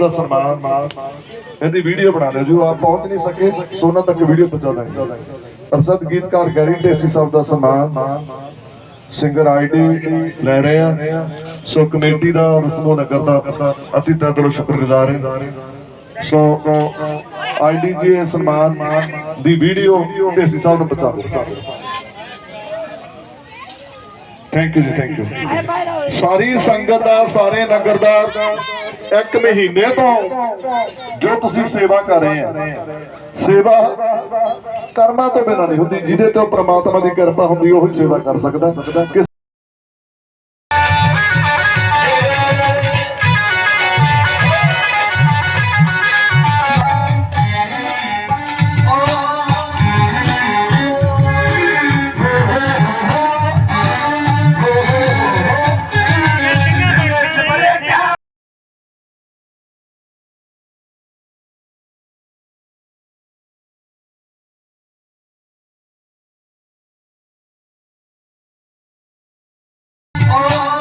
ਦਾ ਸਨਮਾਨ ਇਹਦੀ ਵੀਡੀਓ ਬਣਾ ਲਿਓ ਜੋ ਆਪ ਪਹੁੰਚ ਨਹੀਂ ਸਕੇ, ਸੋ ਉਹਨਾਂ ਤੱਕ ਵੀਡੀਓ ਪਹੁੰਚਾ ਦਾਂਗੇ। ਪ੍ਰਸਿੱਧ ਗੀਤਕਾਰ ਗੈਰੀ ਢੇਸੀ ਸਾਹਿਬ ਦਾ ਸਨਮਾਨ। ਸਿੰਗਰ ਆਈਡੀ ਲੈ ਰਹੇ ਆ। ਸੋ ਕਮੇਟੀ ਦਾ ਔਰ ਸਮੂਹ ਨਗਰ ਦਾ ਅਤੀ ਤਹਿ ਸ਼ੁਕਰਗੁਜ਼ਾਰ ਹੈ। ਸੋ ਆਈਡੀ ਜੀ ਸਨਮਾਨ ਦੀ ਵੀਡੀਓ ਢੇਸੀ ਸਾਹਿਬ ਨੂੰ ਪਹੁੰਚਾ ਦਿਓ। Thank you ji thank you ਸਾਰੀ ਸੰਗਤ ਦਾ, ਸਾਰੇ ਨਗਰ ਦਾ ਇੱਕ ਮਹੀਨੇ ਤੋਂ ਜੋ ਤੁਸੀਂ ਸੇਵਾ ਕਰ ਰਹੇ ਆ ਸੇਵਾ ਕਰਮਾਂ ਤੋਂ ਬਿਨਾਂ ਨਹੀਂ ਹੁੰਦੀ, ਜਿਹਦੇ ਤੇ ਪ੍ਰਮਾਤਮਾ ਦੀ ਕਿਰਪਾ ਹੁੰਦੀ, ਉਹੀ ਸੇਵਾ ਕਰ ਸਕਦਾ। 어.